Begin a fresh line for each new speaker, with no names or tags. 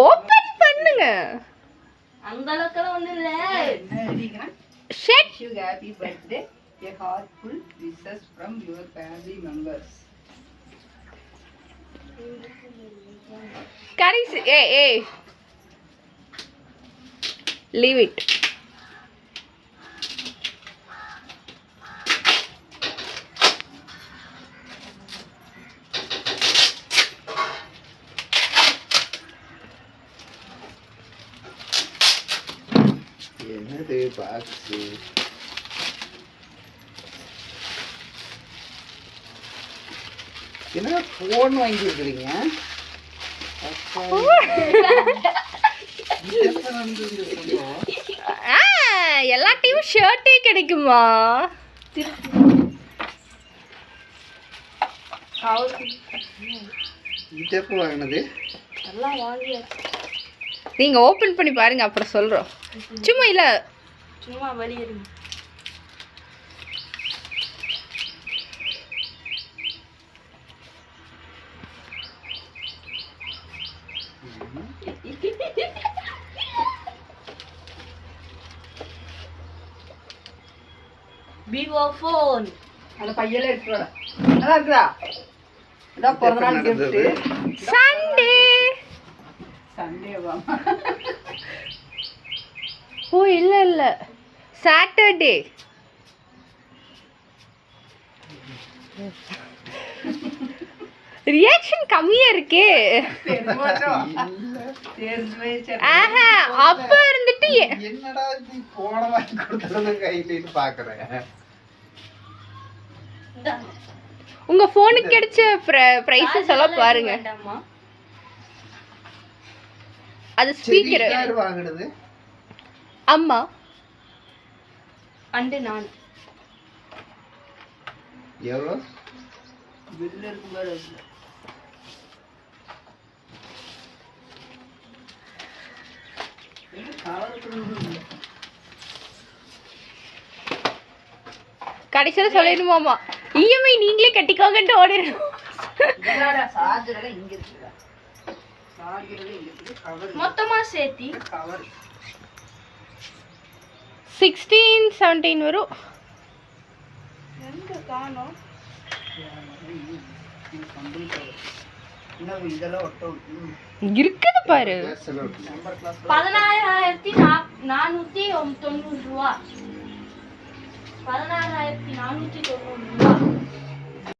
Open பண்ணுங்க
அந்த அளவுக்குலாம் ஒண்ணும் இல்ல
ஷெட்
wish you happy birthday a heartful wishes from your family members
கடைசி ஏ ஏ லீவ் இட்
என்னது பாக்ஸு என்ன ஃபோன் வாங்கியிருக்கிறீங்க?
ஆ எல்லாத்தையும் ஷர்ட்டே கிடைக்குமா?
இது எப்போ வாங்கினது?
நீங்க ஓபன் பண்ணி பாருங்க அப்புறம் சொல்றோம். சும்மா இல்ல
சும்மா வெளியேறுங்க விவோ ஃபோன்
அந்த பையெல்லாம் எடுத்து வர நல்லா இருக்குதா? இதான் பிறந்தநாள்
நடந்தது?
gift.
சண்டே
சண்டே வா?
ஓ இல்ல இல்ல. சாட்டர்டே ரியாக்ஷன் கம்மியா இருக்கே. ஆஹா அப்ப இருந்துட்டு
என்னடா நீ போன வாங்கி கொடுத்தது
உங்க போனுக்கு கிடைச்ச பிரைஸஸ் எல்லாம் பாருங்க. அது ஸ்பீக்கர்
வாங்கினது?
அம்மா.
அண்டு நான்.
எவ்வளோ?
colour கொடுக்கணும்.
கடைசியில சொல்லிடுமாமா இஎம்ஐ நீங்களே கட்டிக்கோங்கன்ட்டு ஓடிடும்
இதோட charger எல்லாம்
சிக்ஸ்டீன் செவன்டீன் வரும். இருக்குது பாரு.
பதினாறாயிரத்தி நானூத்தி தொண்ணூறு ரூபா. பதினாறாயிரத்தி நானூத்தி தொண்ணூறு